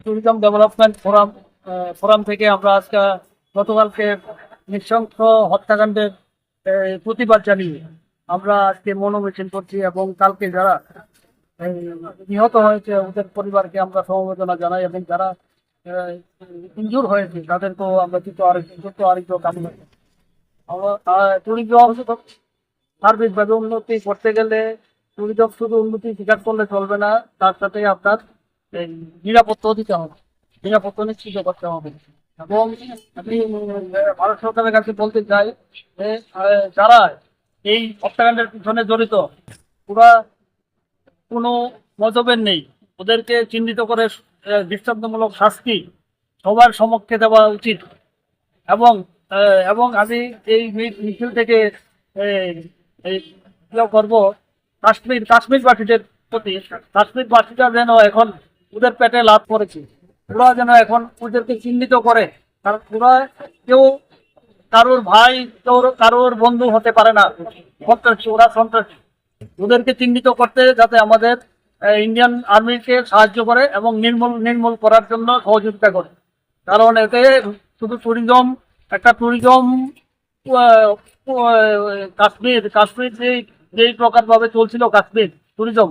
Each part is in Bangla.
ট্যুরিজম ডেভেলপমেন্ট ফোরাম ফোরাম থেকে আমরা আজকে গতকালকে নৃশংস হত্যাকাণ্ডের প্রতিবাদ জানিয়ে আমরা আজকে মনোমিছিল করছি এবং কালকে যারা নিহত হয়েছে ওদের পরিবারকে আমরা সমবেদনা জানাই এবং যারা ইনজুর হয়েছে তাদেরকেও আমরা দ্রুত আরোগ্য দ্রুত আরোগ্য কামনা ট্যুরিজম সার্বিকভাবে উন্নতি করতে গেলে ট্যুরিজম শুধু উন্নতি স্বীকার করলে চলবে না, তার সাথে আপনার নিরাপত্তাও দিতে হবে। নিরাপত্তা নিশ্চিত করতে হবে। এবং আমি ভারত সরকারের কাছে বলতে চাই যে যারা এই হত্যাকাণ্ডের পিছনে জড়িত পুরা কোনো মজবের নেই ওদেরকে চিহ্নিত করে দৃষ্টান্তমূলক শাস্তি সবার সমক্ষে দেওয়া উচিত এবং এবং আমি এই মিছিল থেকে ইয়ে করব কাশ্মীর কাশ্মীরবাসীদের প্রতি কাশ্মীরবাসীরা যেন এখন ওদের পেটে লাভ করেছে ওরা যেন এখন ওদেরকে চিহ্নিত করে। কারণ ওরা কেউ কারোর ভাই, কারোর কারোর বন্ধু হতে পারে না। সন্ত্রাসী, ওরা সন্ত্রাসী। ওদেরকে চিহ্নিত করতে যাতে আমাদের ইন্ডিয়ান আর্মিকে সাহায্য করে এবং নির্মূল নির্মূল করার জন্য সহযোগিতা করে। কারণ এতে শুধু ট্যুরিজম একটা ট্যুরিজম কাশ্মীর কাশ্মীর যেই যেই প্রকারভাবে চলছিল কাশ্মীর ট্যুরিজম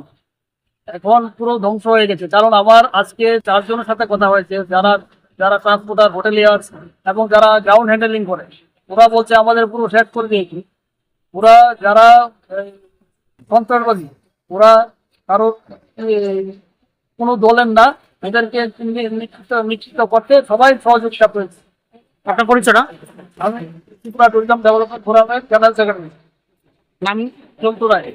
এখন পুরো ধ্বংস হয়ে গেছে। কারণ আমার আজকে চারজনের সাথে কথা হয়েছে, যারা যারা ট্রান্সপোর্টার, হোটেলিয়ার্স এবং যারা গ্রাউন্ড হ্যান্ডেলিং করে, ওরা বলছে আমাদের পুরো শেষ করে দিয়েছি। ওরা যারা সন্ত্রাসবাদী, ওরা কারও কোনো দলের না, এদেরকে নিশ্চিত করতে সবাই সহযোগিতা করেছে। আপনার পরিচয় না আমি ত্রিপুরা টুরিজম ডেভেলপমেন্ট ফোরামের জেনারেল সেক্রেটারি নাম চন্তু রায়।